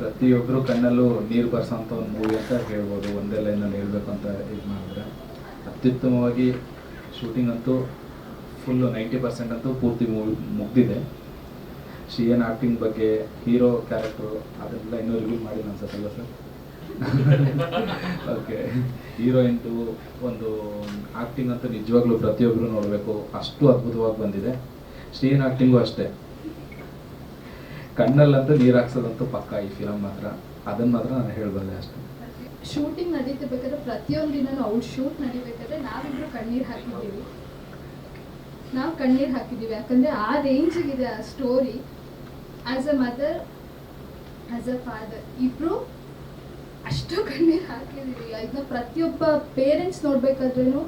ಪ್ರತಿಯೊಬ್ಬರು ಕಣ್ಣಲ್ಲೂ ನೀರು ಬರ್ಸೋಂಥ ಒಂದು ಮೂವಿ ಅಂತ ಹೇಳ್ಬೋದು. ಒಂದೇ ಲೈನಲ್ಲಿ ಹೇಳಬೇಕು ಅಂತ ಇದು ಮಾಡಿದ್ರೆ. ಅತ್ಯುತ್ತಮವಾಗಿ ಶೂಟಿಂಗ್ ಅಂತೂ ಫುಲ್ಲು ನೈಂಟಿ ಪರ್ಸೆಂಟ್ ಅಂತೂ ಪೂರ್ತಿ ಮೂವಿ ಮುಗ್ದಿದೆ. ಶ್ರೀಯನ್ ಆ್ಯಕ್ಟಿಂಗ್ ಬಗ್ಗೆ ಹೀರೋ ಕ್ಯಾರೆಕ್ಟ್ರು ಅದೆಲ್ಲ ಇನ್ನೂ ರಿವೀಲ್ ಮಾಡಿಲ್ಲ ಅನ್ಸತ್ತಲ್ಲ ಸರ್ ಓಕೆ ಹೀರೋಯಿನ್ದು ಒಂದು ಆ್ಯಕ್ಟಿಂಗ್ ಅಂತೂ ನಿಜವಾಗ್ಲೂ ಪ್ರತಿಯೊಬ್ಬರು ನೋಡಬೇಕು. ಅಷ್ಟು ಅದ್ಭುತವಾಗಿ ಬಂದಿದೆ. ಶ್ರೀಯನ್ ಆ್ಯಕ್ಟಿಂಗು ಅಷ್ಟೇ. ಕಣ್ಣಲ್ಲಂತೂ ನೀರು ಹಾಕ್ಸೋದಂತೂ ಪಕ್ಕ ಈ ಫಿಲಮ್ ಮಾತ್ರ. ಅದನ್ನ ಮಾತ್ರ ನಾನು ಹೇಳಬಲ್ಲೆ ಅಷ್ಟೇ. ಶೂಟಿಂಗ್ ನಡೀತಿರ್ಬೇಕಾದ್ರೆ ಪ್ರತಿಯೊಂದು ದಿನನೂ ಔಟ್ ಶೂಟ್ ನಡಿಬೇಕಾದ್ರೆ ನಾವಿಬ್ರು ಕಣ್ಣೀರು ಹಾಕಿದ್ದೀವಿ. ನಾವು ಕಣ್ಣೀರು ಹಾಕಿದ್ದೀವಿ. ಯಾಕಂದ್ರೆ ಆ ರೇಂಜಿಗಿದೆ ಆ story as a mother as a father ಇಬ್ರು ಅಷ್ಟು ಕಣ್ಣೀರು ಹಾಕಿದೀವಿ ಇದನ್ನ ಪ್ರತಿಯೊಬ್ಬ ಪೇರೆಂಟ್ಸ್ ನೋಡ್ಬೇಕಾದ್ರೂ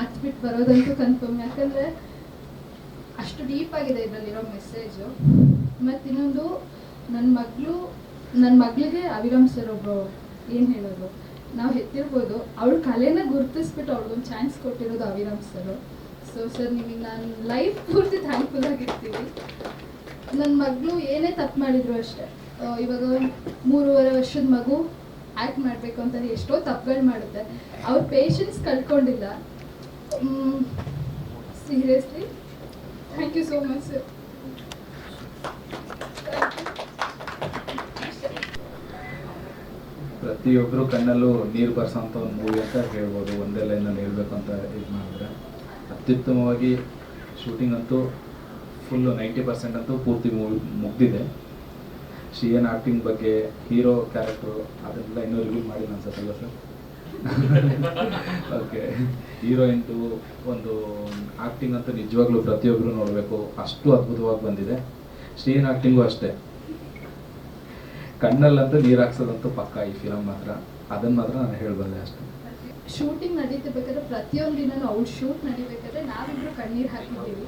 ಹತ್ಬಿಟ್ಟು ಬರೋದಂತೂ ಕನ್ಫರ್ಮ್ ಯಾಕಂದ್ರೆ ಅಷ್ಟು ಡೀಪ್ ಆಗಿದೆ ಇದರಲ್ಲಿರೋ ಮೆಸೇಜು ಮತ್ತು ಇನ್ನೊಂದು ನನ್ನ ಮಗಳು ನನ್ನ ಮಗಳಿಗೆ ಅಭಿರಾಮ್ ಸರ್ ಒಬ್ಬರು ಏನು ಹೇಳೋದು, ನಾವು ಹೆತ್ತಿರ್ಬೋದು, ಅವಳು ಕಲೆನ ಗುರುತಿಸ್ಬಿಟ್ಟು ಅವ್ಳಿಗೊಂದು ಚಾನ್ಸ್ ಕೊಟ್ಟಿರೋದು ಅವಿರಾಮ್ ಸರ್ ಸೊ ಸರ್ ನಿಮಗೆ ನಾನು ಲೈಫ್ ಪೂರ್ತಿ ಥ್ಯಾಂಕ್ಫುಲ್ ಆಗಿರ್ತೀವಿ ನನ್ನ ಮಗಳು ಏನೇ ತಪ್ಪು ಮಾಡಿದ್ರು ಅಷ್ಟೇ. ಇವಾಗ ಮೂರುವರೆ ವರ್ಷದ ಮಗು ಆ್ಯಕ್ಟ್ ಮಾಡಬೇಕು ಅಂತ ಎಷ್ಟೋ ತಪ್ಪುಗಳು ಮಾಡುತ್ತೆ. ಅವ್ರ patience ಕಳ್ಕೊಂಡಿಲ್ಲ. Seriously thank you so much sir ಪ್ರತಿಯೊಬ್ಬರು ಕಣ್ಣಲ್ಲೂ ನೀರು ಬರ್ಸೋಂಥ ಒಂದು ಮೂವಿ ಅಂತ ಹೇಳ್ಬೋದು. ಒಂದೇ ಲೈನಲ್ಲಿ ಹೇಳಬೇಕು ಅಂತ ಇದು ಮಾಡಿದ್ರೆ. ಅತ್ಯುತ್ತಮವಾಗಿ ಶೂಟಿಂಗ್ ಅಂತೂ ಫುಲ್ಲು ನೈಂಟಿ ಪರ್ಸೆಂಟ್ ಅಂತೂ ಪೂರ್ತಿ ಮೂವಿ ಮುಗ್ದಿದೆ. ಶ್ರೀಯನ್ ಆಕ್ಟಿಂಗ್ ಬಗ್ಗೆ ಹೀರೋ ಕ್ಯಾರೆಕ್ಟ್ರು ಅದೆಲ್ಲ ಇನ್ನೂ ರಿವೀಲ್ ಮಾಡಿಲ್ಲ ಅನ್ಸತ್ತಲ್ಲ ಸರ್ ಓಕೆ ಹೀರೋಯಿನ್ದು ಒಂದು ಆಕ್ಟಿಂಗ್ ಅಂತೂ ನಿಜವಾಗ್ಲೂ ಪ್ರತಿಯೊಬ್ಬರು ನೋಡಬೇಕು. ಅಷ್ಟು ಅದ್ಭುತವಾಗಿ ಬಂದಿದೆ. ಶ್ರೀಯನ್ ಆಕ್ಟಿಂಗು ಅಷ್ಟೇ. ಕಣ್ಣಲ್ಲಂತೂ ನೀರು ಹಾಕ್ಸೋದಂತೂ ಪಕ್ಕ ಈ ಫಿಲಮ್ ಮಾತ್ರ. ಅದನ್ನ ಮಾತ್ರ ನಾನು ಹೇಳಬಲ್ಲೆ ಅಷ್ಟೇ. ಶೂಟಿಂಗ್ ನಡೀತಿರ್ಬೇಕಾದ್ರೆ ಪ್ರತಿಯೊಂದು ದಿನನೂ ಅವ್ಳು ಶೂಟ್ ನಡಿಬೇಕಾದ್ರೆ ನಾವಿಬ್ರು ಕಣ್ಣೀರು ಹಾಕಿದ್ದೀವಿ.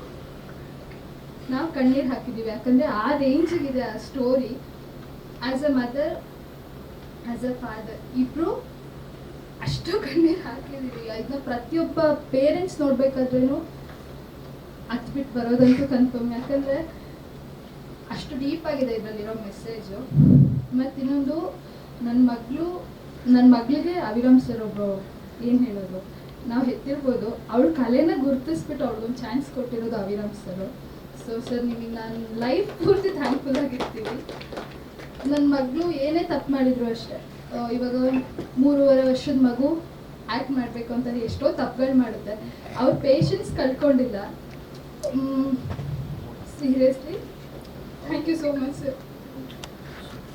ನಾವು ಕಣ್ಣೀರು ಹಾಕಿದ್ದೀವಿ. ಯಾಕಂದ್ರೆ ಆ ರೇಂಜಿಗಿದೆ ಆ story as a mother as a father ಇಬ್ರು ಅಷ್ಟು ಕಣ್ಣೀರು ಹಾಕಿದೀವಿ ಇದನ್ನ ಪ್ರತಿಯೊಬ್ಬ ಪೇರೆಂಟ್ಸ್ ನೋಡ್ಬೇಕಾದ್ರೂ ಹತ್ಬಿಟ್ಟು ಬರೋದಂತೂ ಕನ್ಫರ್ಮ್ ಯಾಕಂದ್ರೆ ಅಷ್ಟು ಡೀಪ್ ಆಗಿದೆ ಇದರಲ್ಲಿರೋ ಮೆಸೇಜು ಮತ್ತು ಇನ್ನೊಂದು ನನ್ನ ಮಗಳು ನನ್ನ ಮಗಳಿಗೆ ಅಭಿರಾಮ್ ಸರ್ ಒಬ್ಬರು ಏನು ಹೇಳೋದು, ನಾವು ಹೆತ್ತಿರ್ಬೋದು, ಅವಳು ಕಲೆನ ಗುರುತಿಸ್ಬಿಟ್ಟು ಅವ್ಳಿಗೊಂದು ಚಾನ್ಸ್ ಕೊಟ್ಟಿರೋದು ಅವಿರಾಮ್ ಸರ್ ಸೊ ಸರ್ ನಿಮಗೆ ನಾನು ಲೈಫ್ ಪೂರ್ತಿ ಥ್ಯಾಂಕ್ಫುಲ್ ಆಗಿರ್ತೀವಿ ನನ್ನ ಮಗಳು ಏನೇ ತಪ್ಪು ಮಾಡಿದ್ರು ಅಷ್ಟೇ. ಇವಾಗ ಮೂರುವರೆ ವರ್ಷದ ಮಗು ಆ್ಯಕ್ಟ್ ಮಾಡಬೇಕು ಅಂತ ಎಷ್ಟೋ ತಪ್ಪುಗಳು ಮಾಡುತ್ತೆ. ಅವ್ರ patience ಕಳ್ಕೊಂಡಿಲ್ಲ. Seriously thank you so much sir